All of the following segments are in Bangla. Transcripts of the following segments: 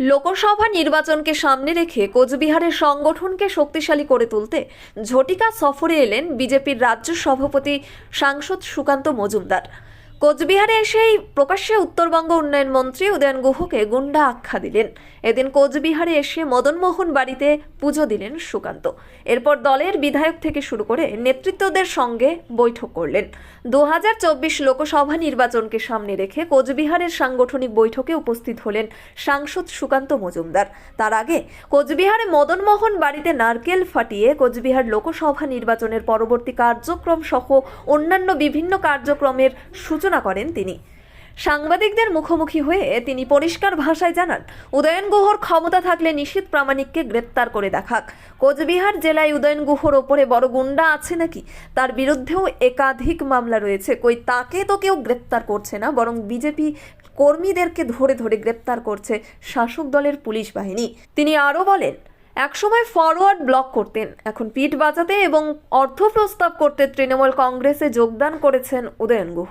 লোকসভা নির্বাচনকে সামনে রেখে কোচবিহারের সংগঠনকে শক্তিশালী করে তুলতে ঝটিকা সফরে এলেন বিজেপির রাজ্য সভাপতি সাংসদ সুকান্ত মজুমদার। কোচবিহারে এসেই প্রকাশ্যে উত্তরবঙ্গ উন্নয়ন মন্ত্রী উদয়ন গুহকে গুন্ডা আখ্যা দিলেন। এদিন কোচবিহারে এসে মদনমোহন বাড়িতে পুজো দিলেন সুকান্ত। এরপর দলের বিধায়ক থেকে শুরু করে নেতৃত্বদের সঙ্গে বৈঠক করলেন। দু লোকসভা নির্বাচনকে সামনে রেখে কোচবিহারের সাংগঠনিক বৈঠকে উপস্থিত হলেন সাংসদ সুকান্ত মজুমদার। তার আগে কোচবিহারে মদনমোহন বাড়িতে নারকেল ফাটিয়ে কোচবিহার লোকসভা নির্বাচনের পরবর্তী কার্যক্রম সহ অন্যান্য বিভিন্ন কার্যক্রমের সূচনা করেন তিনি। সাংবাদিকদের মুখোমুখি হয়ে তিনি পরিষ্কার ভাষায় জানান, উদয়ন গুহর ক্ষমতা থাকলে নিশীত প্রামাণিককে গ্রেপ্তার করে দেখাক। কোচবিহার জেলায় উদয়ন গুহর ওপরে বড় গুন্ডা আছে নাকি? তার বিরুদ্ধেও একাধিক মামলা রয়েছে। কই তাকে তো কেউ গ্রেপ্তার করছে না, বরং বিজেপি কর্মীদেরকে ধরে ধরে গ্রেপ্তার করছে শাসক দলের পুলিশ বাহিনী। তিনি আরও বলেন একসময় ফরওয়ার্ড ব্লক করতেন। এখন পিঠ বাঁচাতে এবং অর্থ প্রস্তাব করতে তৃণমূল কংগ্রেসে যোগদান করেছেন উদয়ন গুহ।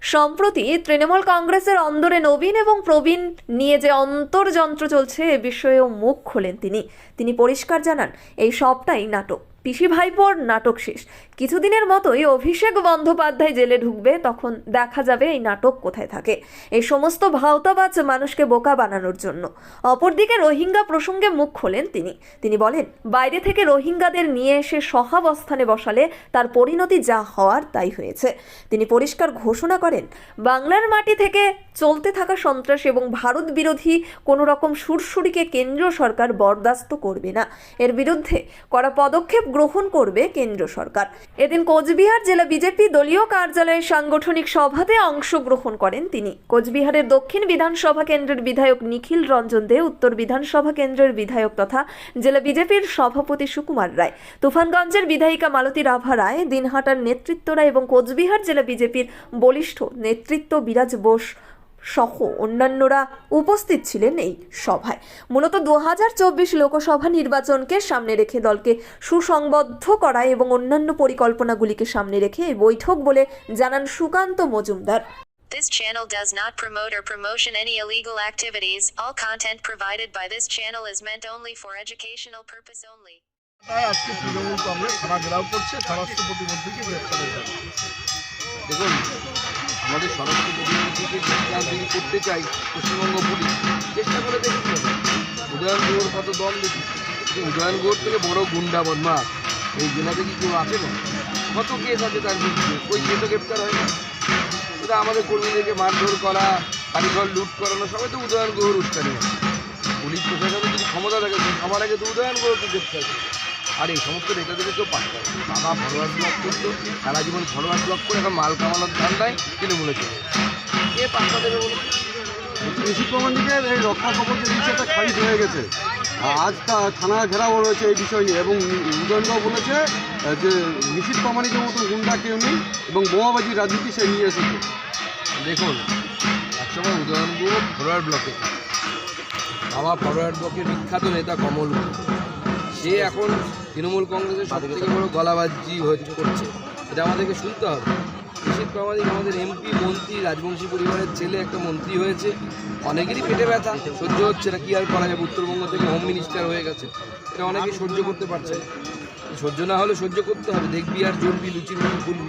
সম্প্রতি তৃণমূল কংগ্রেসের অন্দরে নবীন এবং প্রবীণ নিয়ে যে অন্তর্যন্ত্র চলছে, এ বিষয়েও মুখ খোলেন তিনি। তিনি পরিষ্কার জানান, এই সবটাই নাটক। পিসি ভাইপোর নাটক শেষ। কিছুদিনের মতোই অভিষেক বন্দ্যোপাধ্যায় জেলে ঢুকবে, তখন দেখা যাবে এই নাটক কোথায় থাকে। এই সমস্ত ভাওতাবাজ মানুষকে বোকা বানানোর জন্য। অপরদিকে রোহিঙ্গা প্রসঙ্গে মুখ খোলেন তিনি। তিনি বলেন, বাইরে থেকে রোহিঙ্গাদের নিয়ে এসে সহাবস্থানে বসালে তার পরিণতি যা হওয়ার তাই হয়েছে। তিনি পরিষ্কার ঘোষণা করেন, বাংলার মাটি থেকে চলতে থাকা সন্ত্রাস এবং ভারত বিরোধী কোনো রকম সুরসুরিকে কেন্দ্রীয় সরকার বরদাস্ত করবে না। এর বিরুদ্ধে করা পদক্ষেপ গ্রহণ করবে কেন্দ্র সরকার। এদিন কোচবিহার জেলা বিজেপি দলীয় কার্যালয়ের সাংগঠনিক সভাতে অংশগ্রহণ করেন তিনি। কোচবিহারের দক্ষিণ বিধানসভা কেন্দ্রের বিধায়ক নিখিল রঞ্জন দে, উত্তর বিধানসভা কেন্দ্রের বিধায়ক তথা জেলা বিজেপির সভাপতি সুকুমার রায়। তুফানগঞ্জের বিধায়িকা মালতী রাভা রায়, দিনহাটার নেতৃত্বরা এবং কোচবিহার জেলা বিজেপির বলিষ্ঠ নেতৃত্ব বিরাজ বোস সহ অন্যান্যরা উপস্থিত ছিলেন এই সভায় মূলত দু হাজার চব্বিশ লোকসভা নির্বাচনকে সামনে রেখে দলকে সুসংবদ্ধ করা এবং অন্যান্য পরিকল্পনাগুলিকে সামনে রেখে এই বৈঠক বলে জানান Sukanta Majumdar This channel does not promote or promotion any illegal activities. All content provided by this channel is meant only for educational purpose only. তাই আজকে তৃণমূল কংগ্রেস থানা ঘেরাও করছে স্বরাষ্ট্র প্রতিমন্ত্রীকে গ্রেপ্তারের দাবি দেখুন আমাদের স্বরাষ্ট্র প্রতিমন্ত্রীকে যদি করতে চাই পশ্চিমবঙ্গ পুলিশ। চেষ্টা করে দেখতে হবে। উদয়ন গুহর কত দম দেখি। উদয়ন গুহর থেকে বড় গুন্ডা বদমাস এই জেলাতে কি কেউ আছে না। কত কেস আছে তার বিরুদ্ধে? ওই কেসও গ্রেপ্তার হয় না। এটা আমাদের কর্মীদেরকে মারধর করা, বাড়িঘর লুট করানো, সবাই তো উদয়ন গুহর উস্কানি। পুলিশ প্রশাসনের যদি ক্ষমতা থাকে সবার আগে তো উদয়ন গুহকে গ্রেপ্তার করে। আর এই সমস্ত নেতাদেরকে কেউ হবে না। বাবা ফরওয়ার্ড ব্লক করতো সারা জীবন ফরওয়ার্ড ব্লক করে এখন মাল কামানোর ধান্দায় তৃণমূলে চলে গেছে। কে পাত্তা দেবে বলুন নিশীত প্রমাণিকের এই রক্ষা কবচ বিষয়টা খারিজ হয়ে গেছে আজ তা- থানা ঘেরাও রয়েছে এই বিষয় নিয়ে এবং উদয়নবাবু বলেছে যে নিশীত প্রমাণিকের মতো গুন্ডা কেউ নেই এবং বোমাবাজি রাজনীতি সে নিয়ে এসেছে দেখুন একসময় উদয়ন গুহ ফরওয়ার্ড ব্লকে। বাবা ফরওয়ার্ড ব্লকের বিখ্যাত নেতা কমল। সে এখন তৃণমূল কংগ্রেসের সব থেকে বড় গলাবাজি করছে, এটা আমাদেরকে শুনতে হবে। নিশীত প্রামাণিক আমাদের এমপি, মন্ত্রী, রাজবংশী পরিবারের ছেলে একটা মন্ত্রী হয়েছে, অনেকেরই পেটে ব্যথা, সহ্য হচ্ছে না, কী আর করা যাবে উত্তরবঙ্গ থেকে হোম মিনিস্টার হয়ে গেছে, এটা অনেকেই সহ্য করতে পারছে সহ্য না হলে সহ্য করতে হবে, দেখবি আর জ্বলবি লুচি লুচি ফুলবি